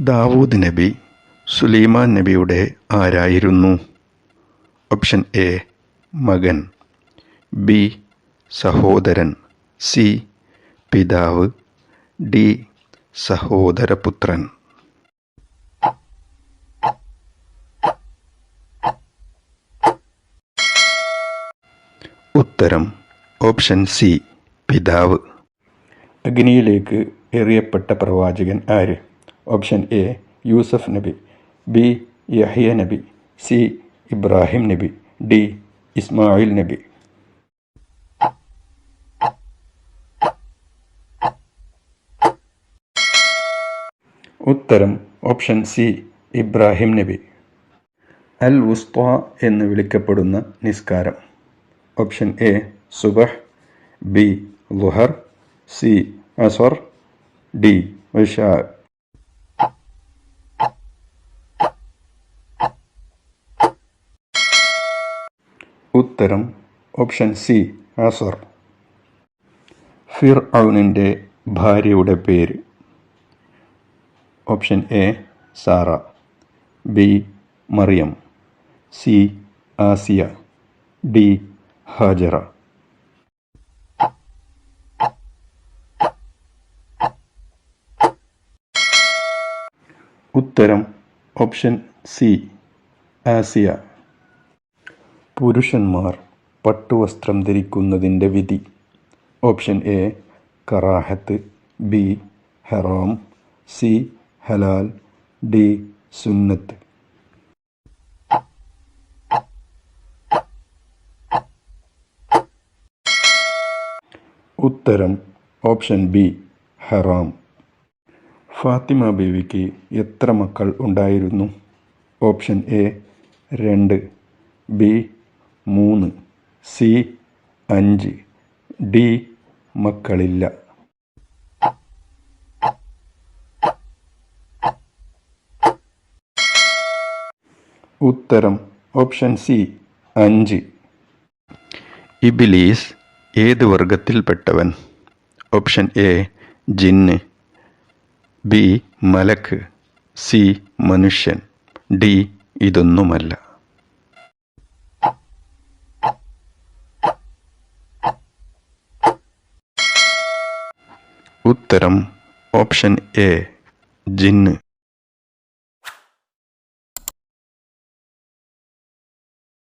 ദാവൂദ് നബി സുലൈമാൻ നബിയുടെ ആരായിരുന്നു? ഓപ്ഷൻ എ മകൻ. ബി സഹോദരൻ. സി പിതാവ്. ഡി സഹോദരപുത്രൻ. ഉത്തരം ഓപ്ഷൻ സി പിതാവ്. അഗ്നിയിലേക്ക് എറിയപ്പെട്ട പ്രവാചകൻ ആര്? ഓപ്ഷൻ എ യൂസഫ് നബി. ബി യഹിയ നബി. സി ഇബ്രാഹിം നബി. ഡി ഇസ്മായിൽ നബി. ഉത്തരം ഓപ്ഷൻ സി ഇബ്രാഹിം നബി. അൽ ഉസ്ത എന്ന് വിളിക്കപ്പെടുന്ന നിസ്കാരം. ഓപ്ഷൻ എ സുബഹ്. ബി ലുഹർ. സി അസർ ഡി ഇഷാ. ഉത്തരം ഓപ്ഷൻ സി ആസർ. ഫിർ ഔനിന്റെ ഭാര്യയുടെ പേര്. Option A Sara. B Mariam. C Asiya. D Hajara. ഉത്തരം ഓപ്ഷൻ സി ആസിയ. പുരുഷന്മാർ പട്ടുവസ്ത്രം ധരിക്കുന്നതിന്റെ വിധി. ഓപ്ഷൻ എ കറാഹത്ത്. ബി ഹറാം. സി ഹലാൽ. ഡി സുന്നത്ത്. ഉത്തരം ഓപ്ഷൻ ബി ഹറാം. ഫാത്തിമ ബീവിക്ക് എത്ര മക്കൾ ഉണ്ടായിരുന്നു? ഓപ്ഷൻ എ രണ്ട്. ബി മൂന്ന്. സി അഞ്ച്. ഡി മക്കളില്ല. ഉത്തരം ഓപ്ഷൻ സി അഞ്ച്. ഇബിലീസ് ഏത് വർഗത്തിൽപ്പെട്ടവൻ? ഓപ്ഷൻ എ ജിന്ന്. ബി മലക്ക്. സി മനുഷ്യൻ. ഡി ഇതൊന്നുമല്ല. ഉത്തരം ഓപ്ഷൻ എ ജിന്ന്.